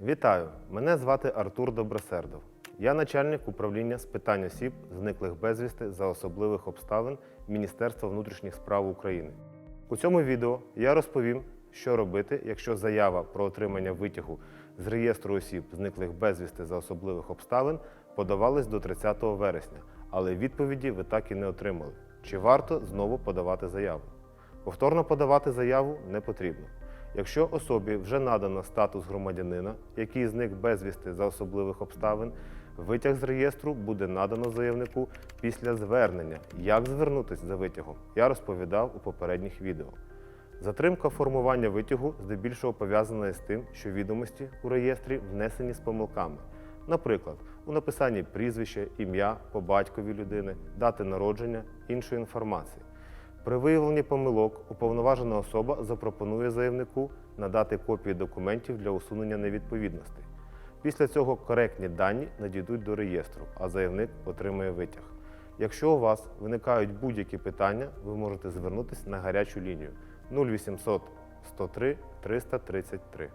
Вітаю! Мене звати Артур Добросердов. Я начальник управління з питань осіб, зниклих безвісти за особливих обставин Міністерства внутрішніх справ України. У цьому відео я розповім, що робити, якщо заява про отримання витягу з реєстру осіб, зниклих безвісти за особливих обставин, подавалась до 30 вересня, але відповіді ви так і не отримали. Чи варто знову подавати заяву? Повторно подавати заяву не потрібно. Якщо особі вже надано статус громадянина, який зник безвісти за особливих обставин, витяг з реєстру буде надано заявнику після звернення. Як звернутися за витягом, я розповідав у попередніх відео. Затримка формування витягу здебільшого пов'язана із тим, що відомості у реєстрі внесені з помилками. Наприклад, у написанні прізвища, ім'я по батькові людини, дати народження, іншої інформації. При виявленні помилок уповноважена особа запропонує заявнику надати копії документів для усунення невідповідностей. Після цього коректні дані надійдуть до реєстру, а заявник отримає витяг. Якщо у вас виникають будь-які питання, ви можете звернутися на гарячу лінію 0800 103 333.